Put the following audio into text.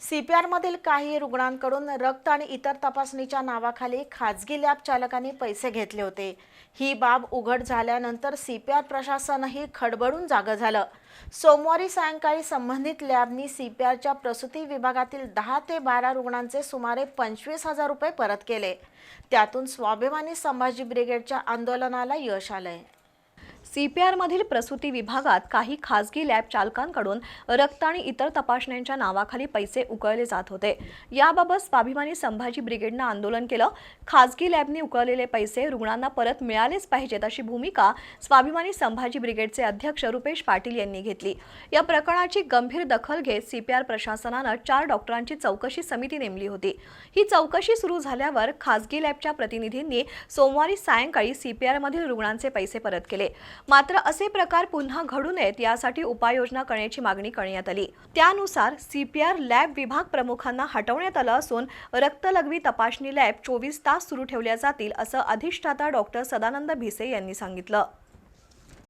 सीपीआरमधील काही रुग्णांकडून रक्त आणि इतर तपासणीच्या नावाखाली खाजगी लॅब चालकांनी पैसे घेतले होते. ही बाब उघड झाल्यानंतर सीपीआर प्रशासनही खडबडून जागं झालं. सोमवारी सायंकाळी संबंधित लॅबनी सीपीआरच्या प्रसूती विभागातील दहा ते बारा रुग्णांचे सुमारे पंचवीस हजार रुपये परत केले. त्यातून स्वाभिमानी संभाजी ब्रिगेडच्या आंदोलनाला यश आलंय. सीपीआरमधील प्रसूती विभागात काही खासगी लॅब चालकांकडून रक्त आणि इतर तपासण्यांच्या नावाखाली पैसे उकळले जात होते. याबाबत स्वाभिमानी संभाजी ब्रिगेडनं आंदोलन केलं. खासगी लॅबनी उकळलेले पैसे रुग्णांना परत मिळालेच पाहिजेत अशी भूमिका स्वाभिमानी संभाजी ब्रिगेडचे अध्यक्ष रुपेश पाटील यांनी घेतली. या प्रकरणाची गंभीर दखल घेत सीपीआर प्रशासनानं चार डॉक्टरांची चौकशी समिती नेमली होती. ही चौकशी सुरू झाल्यावर खासगी लॅबच्या प्रतिनिधींनी सोमवारी सायंकाळी सीपीआरमधील रुग्णांचे पैसे परत केले. मात्र असे प्रकार पुन्हा घडू नयेत यासाठी उपाययोजना करण्याची मागणी करण्यात आली. त्यानुसार सीपीआर लॅब विभाग प्रमुखांना हटवण्यात आलं असून रक्तलघवी तपासणी लॅब चोवीस तास सुरू ठेवल्या जातील असं अधिष्ठाता डॉक्टर सदानंद भिसे यांनी सांगितलं.